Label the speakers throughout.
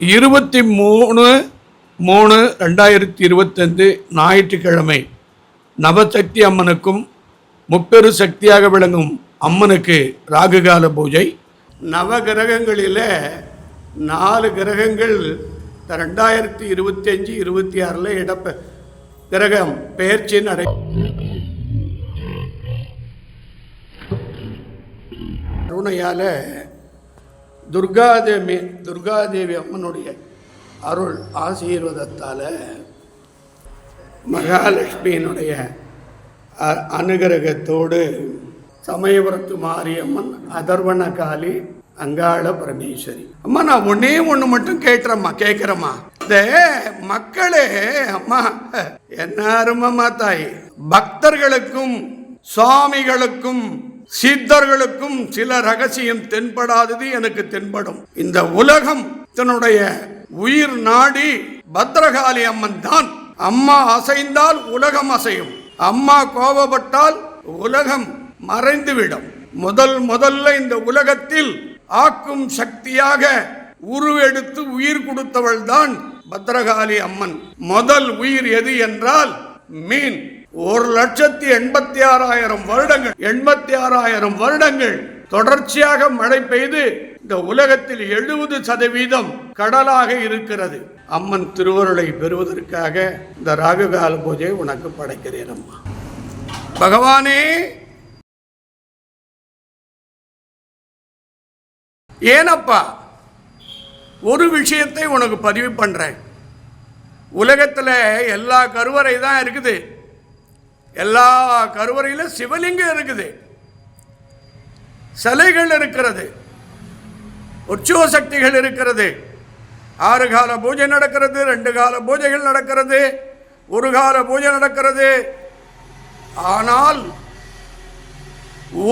Speaker 1: இருபத்தி மூணு மூணு ரெண்டாயிரத்தி இருபத்தஞ்சு ஞாயிற்றுக்கிழமை நவசக்தி அம்மனுக்கும் முப்பெரு சக்தியாக விளங்கும் அம்மனுக்கு ராகுகால பூஜை. நவ கிரகங்களில் நாலு கிரகங்கள் ரெண்டாயிரத்தி இருபத்தி அஞ்சு இருபத்தி ஆறில் இடப்ப கிரகம் பெயர்ச்சி நடை கருணையால் துர்காதேவி துர்காதேவி அம்மனுடைய அருள் ஆசீர்வாதத்தால் மகாலட்சுமியினுடைய அ- அனுகிரகத்தோடு சமயபுரத்து மாரியம்மன் அதர்வண காளி அங்காள பரமேஸ்வரி. அம்மா நான் ஒன்னே ஒன்று மட்டும் கேட்குறேம்மா கேட்குறம்மா இந்த மக்களே அம்மா என்ன அருமம்மா தாய். பக்தர்களுக்கும் சுவாமிகளுக்கும் சித்தர்களுக்கும் சில ரகசியம் தென்படாதது எனக்கு தென்படும். இந்த உலகம் தன்னுடைய உயிர் நாடி பத்ரகாளி அம்மன் தான். அம்மா அசைந்தால் உலகம் அசையும். அம்மா கோபப்பட்டால் உலகம் மறைந்துவிடும். முதல் முதல்ல இந்த உலகத்தில் ஆக்கும் சக்தியாக உருவெடுத்து உயிர் கொடுத்தவள் தான் பத்ரகாளி அம்மன். முதல் உயிர் எது என்றால் மீன். ஒரு லட்சத்தி எண்பத்தி ஆறாயிரம் வருடங்கள் எண்பத்தி ஆறாயிரம் வருடங்கள் தொடர்ச்சியாக மழை பெய்து இந்த உலகத்தில் எழுபது சதவீதம் கடலாக இருக்கிறது. அம்மன் திருவருளை பெறுவதற்காக இந்த ராகுகால பூஜை உனக்கு படைக்கிறேன் அம்மா. பகவானே ஏனப்பா ஒரு விஷயத்தை உனக்கு பதிவு பண்ணுறேன் உலகத்தில் எல்லா கருவறை தான் இருக்குது. எல்லா கருவறையிலும் சிவலிங்கம் இருக்குது. சிலைகள் இருக்கிறது. உற்சவ சக்திகள் இருக்கிறது. ஆறு கால பூஜை நடக்கிறது ரெண்டு கால பூஜைகள் நடக்கிறது ஒரு கால பூஜை நடக்கிறது. ஆனால்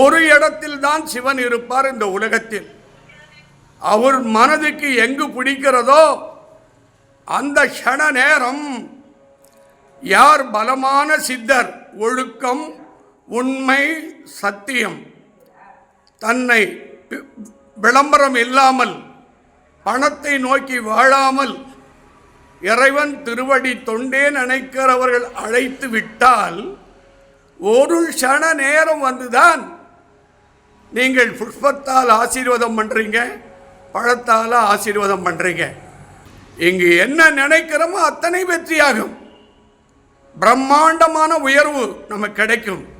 Speaker 1: ஒரு இடத்தில் தான் சிவன் இருப்பார் இந்த உலகத்தில். அவர் மனதுக்கு எங்கு பிடிக்கிறதோ அந்த க்ஷண நேரம் யார் பலமான சித்தர் ஒழுக்கம் உண்மை சத்தியம். தன்னை விளம்பரம் இல்லாமல் பணத்தை நோக்கி வாழாமல் இறைவன் திருவடி தொண்டே நினைக்கிறவர்கள் அழைத்து விட்டால் ஒரு க்ஷண நேரம் வந்துதான் நீங்கள் புஷ்பத்தால் ஆசீர்வாதம் பண்ணுறீங்க பழத்தால் ஆசீர்வாதம் பண்ணுறீங்க இங்கு என்ன நினைக்கிறோமோ அத்தனை வெற்றியாகும். பிரம்மாண்டமான உயர்வு நமக்கு கிடைக்கும்.